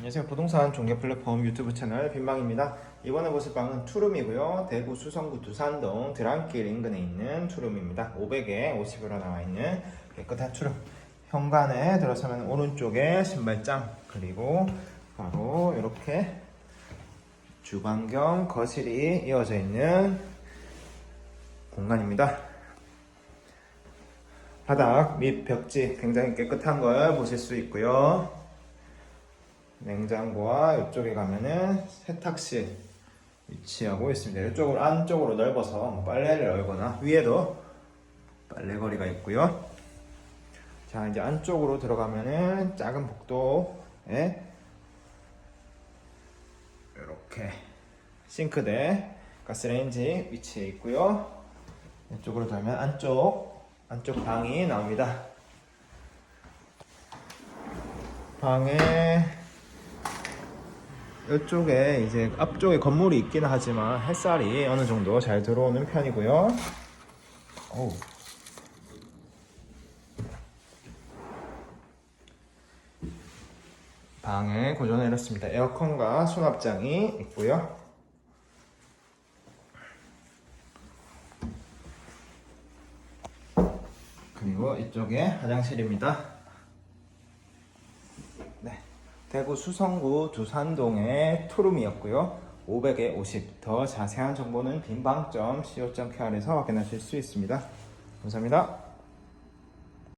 안녕하세요. 부동산 종교 플랫폼 유튜브 채널 빈방입니다. 이번에 보실 방은 투룸이고요. 대구 수성구 두산동 드랑길 인근에 있는 투룸입니다. 500에 50으로 나와 있는 깨끗한 투룸. 현관에 들어서면 오른쪽에 신발장 그리고 바로 이렇게 주방 겸 거실이 이어져 있는 공간입니다. 바닥 및 벽지 굉장히 깨끗한 걸 보실 수 있고요. 냉장고와 이쪽에 가면은 세탁실 위치하고 있습니다. 이쪽으로 안쪽으로 넓어서 뭐 빨래를 널거나 위에도 빨래거리가 있고요. 자 이제 안쪽으로 들어가면은 작은 복도에 이렇게 싱크대, 가스레인지 위치해 있고요. 이쪽으로 돌면 안쪽 안쪽 방이 나옵니다. 방에 이쪽에 이제 앞쪽에 건물이 있기는 하지만 햇살이 어느 정도 잘 들어오는 편이고요. 어우. 방에 고정해 놨습니다. 에어컨과 수납장이 있고요. 그리고 이쪽에 화장실입니다. 네. 대구 수성구 두산동의 투룸이었고요. 500에 50. 더 자세한 정보는 빈방점 co.kr에서 확인하실 수 있습니다. 감사합니다.